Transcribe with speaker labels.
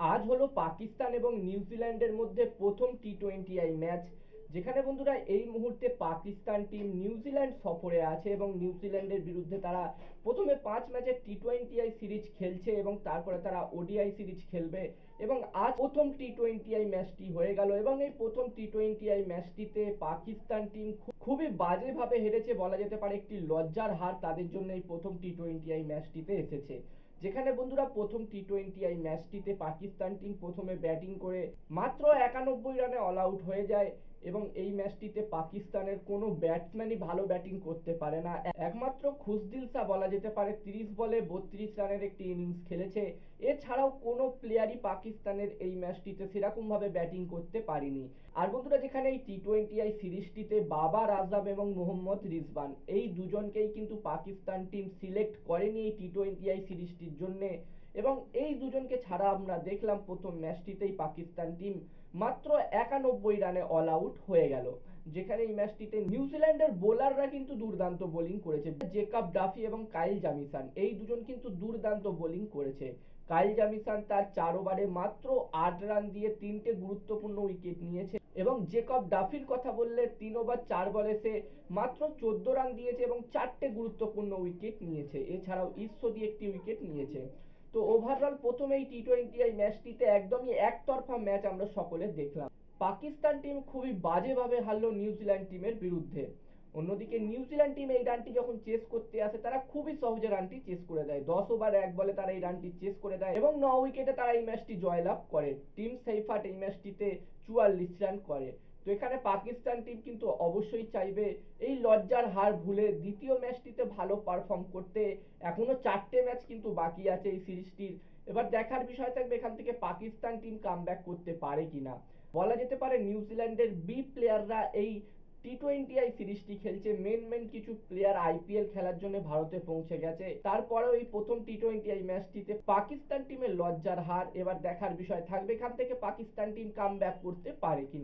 Speaker 1: আজ হলো পাকিস্তান এবং নিউজিল্যান্ডের মধ্যে প্রথম টি টোয়েন্টি আই ম্যাচ, যেখানে বন্ধুরা এই মুহূর্তে পাকিস্তান টিম নিউজিল্যান্ড সফরে আছে এবং নিউজিল্যান্ডের বিরুদ্ধে তারা প্রথমে পাঁচ ম্যাচের টি টোয়েন্টি আই সিরিজ খেলছে এবং তারপরে তারা ওডিআই সিরিজ খেলবে এবং আজ প্রথম টি টোয়েন্টি আই ম্যাচটি হয়ে গেল এবং এই প্রথম টি টোয়েন্টি আই ম্যাচটিতে পাকিস্তান টিম খুবই বাজেভাবে হেরেছে বলা যেতে পারে একটি লজ্জার হার তাদের জন্য এই প্রথম টি টোয়েন্টি আই ম্যাচটিতে এসেছে। যেখানে বন্ধুরা প্রথম টি টোয়েন্টি আই ম্যাচটিতে পাকিস্তান টিম প্রথমে ব্যাটিং করে মাত্র একানব্বই রানে অল আউট হয়ে যায় এবং এই ম্যাচটিতে পাকিস্তানের কোনো ব্যাটসম্যানই ভালো ব্যাটিং করতে পারে না। একমাত্র খুশদিল শাহ বলা যেতে পারে, তিরিশ বলে বত্রিশ রানের একটি ইনিংস খেলেছে। এছাড়াও কোনো প্লেয়ারই পাকিস্তানের এই ম্যাচটিতে সেরকমভাবে ব্যাটিং করতে পারেনি। আর বন্ধুরা, যেখানে এই টি টোয়েন্টি আই সিরিজটিতে বাবা রাজাব এবং মোহাম্মদ রিজবান এই দুজনকেই কিন্তু পাকিস্তান টিম সিলেক্ট করেনি এই টি টোয়েন্টি আই সিরিজটির জন্যে। এবং এই দুজনকে ছাড়া আমরা দেখলাম প্রথম ম্যাচটিতেই পাকিস্তান টিম মাত্র একানব্বই রানে অল আউট হয়ে গেল। যেখানে এই ম্যাচটিতে নিউজিল্যান্ডের বোলাররা কিন্তু দুর্দান্ত বোলিং করেছে। জেকাব ডাফি এবং কাইল জামিসান, এই দুজন কিন্তু দুর্দান্ত বোলিং করেছে। কাইল জামিসান তার চার ওভারে মাত্র আট রান দিয়ে তিনটে গুরুত্বপূর্ণ উইকেট নিয়েছে এবং জেকব ডাফির কথা বললে তিন ওভার চার বলে সে মাত্র চোদ্দ রান দিয়েছে এবং চারটে গুরুত্বপূর্ণ উইকেট নিয়েছে। এছাড়াও ঈশ্বরী একটি উইকেট নিয়েছে। তো ওভারঅল প্রথম এই টি টোয়েন্টি আই ম্যাচটিতে একদমই একতরফা ম্যাচ আমরা সকলে দেখলাম। পাকিস্তান টিম খুবই বাজেভাবে হারলো নিউজিল্যান্ড টিমের বিরুদ্ধে। অন্যদিকে নিউজিল্যান্ড টিম এই রানটি যখন চেস করতে আসে, তারা খুবই সহজে রানটি চেস করে দেয়। দশ ওভার এক বলে তারা এই রানটি চেস করে দেয় এবং ন উইকেটে তারা এই ম্যাচটি জয়লাভ করে। টিম সেইফাট এই ম্যাচটিতে চুয়াল্লিশ রান করে। তো পাকিস্তান টিম কিন্তু অবশ্যই চাইবে এই লজ্জার হার ভুলে দ্বিতীয় ম্যাচটিতে ভালো পারফর্ম করতে। এখনও চারটে ম্যাচ কিন্তু বাকি আছে এই সিরিজটির। এবার দেখার বিষয় থাকবে এখান থেকে পাকিস্তান টিম কাম করতে পারে কিনা। বলা যেতে পারে নিউজিল্যান্ডের বি প্লেয়াররা এই টি টোয়েন্টি আই সিরিজটি খেলছে। মেন মেন কিছু প্লেয়ার আইপিএল খেলার জন্য ভারতে পৌঁছে গেছে। তারপরেও এই প্রথম টি টোয়েন্টি আই ম্যাচটিতে পাকিস্তান টিমের লজ্জার হার। এবার দেখার বিষয় থাকবে এখান থেকে পাকিস্তান টিম কাম করতে পারে কিনা।